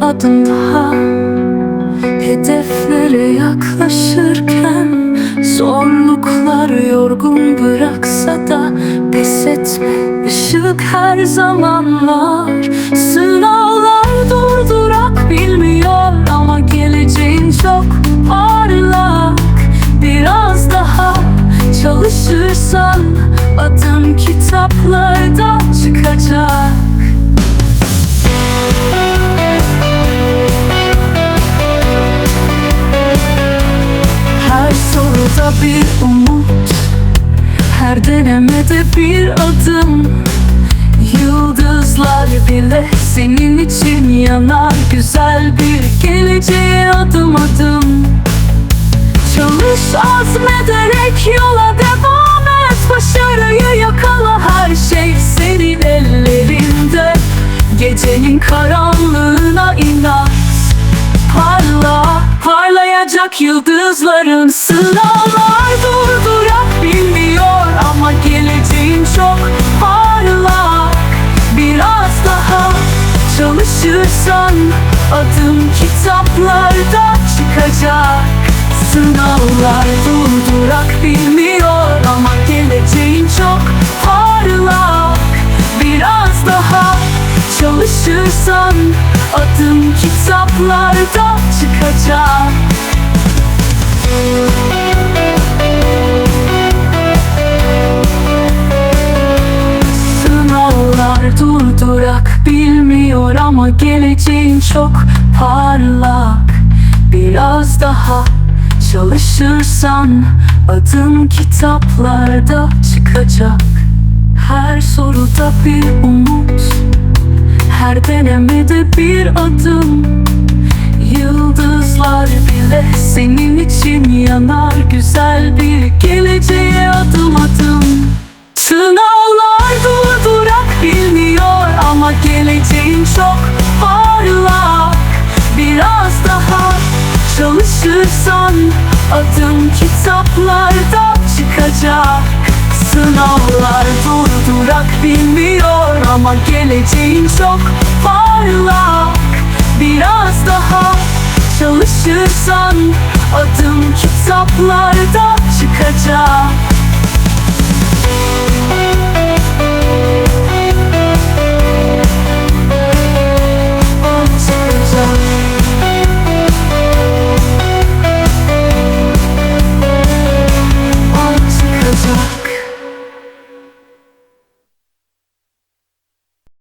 adım daha. Hedeflere yaklaşırken Zorluklar yorgun bıraksa da Pes etme. Işık her zaman var Sınavlar durdurak bilmiyor Ama geleceğin çok parlak. Biraz daha çalışırsan Adın kitaplarda çıkacak soruda bir umut. Her denemede bir adım. Yıldızlar bile senin için yanar. Güzel bir geleceğe adım adım. Çalış azmederek yola devam et. Başarıyı yakala her şey senin ellerinde. Gecenin karanlığına Parla, parlayacak yıldızların Sınavlar durdurak bilmiyor Ama geleceğin çok parlak. Biraz daha çalışırsan Adım kitaplarda çıkacak. Sınavlar durdurak bilmiyor Ama geleceğin çok parlak. Biraz daha çalışırsan Adım kitaplarda çıkacak Sınavlar durdurak bilmiyor ama geleceğin çok parlak. Biraz daha çalışırsan adın kitaplarda çıkacak. Her soruda bir umut her denemede bir adım Yıldızlar bile senin için yanar Güzel bir geleceğe adım adım. Sınavlar durdurak bilmiyor Ama geleceğin çok parlak. Biraz daha çalışırsan Adım kitaplarda çıkacak. Sınavlar durdurak bilmiyor ama geleceğin çok parlak. Biraz daha çalışırsan adım kitaplarda çıkacak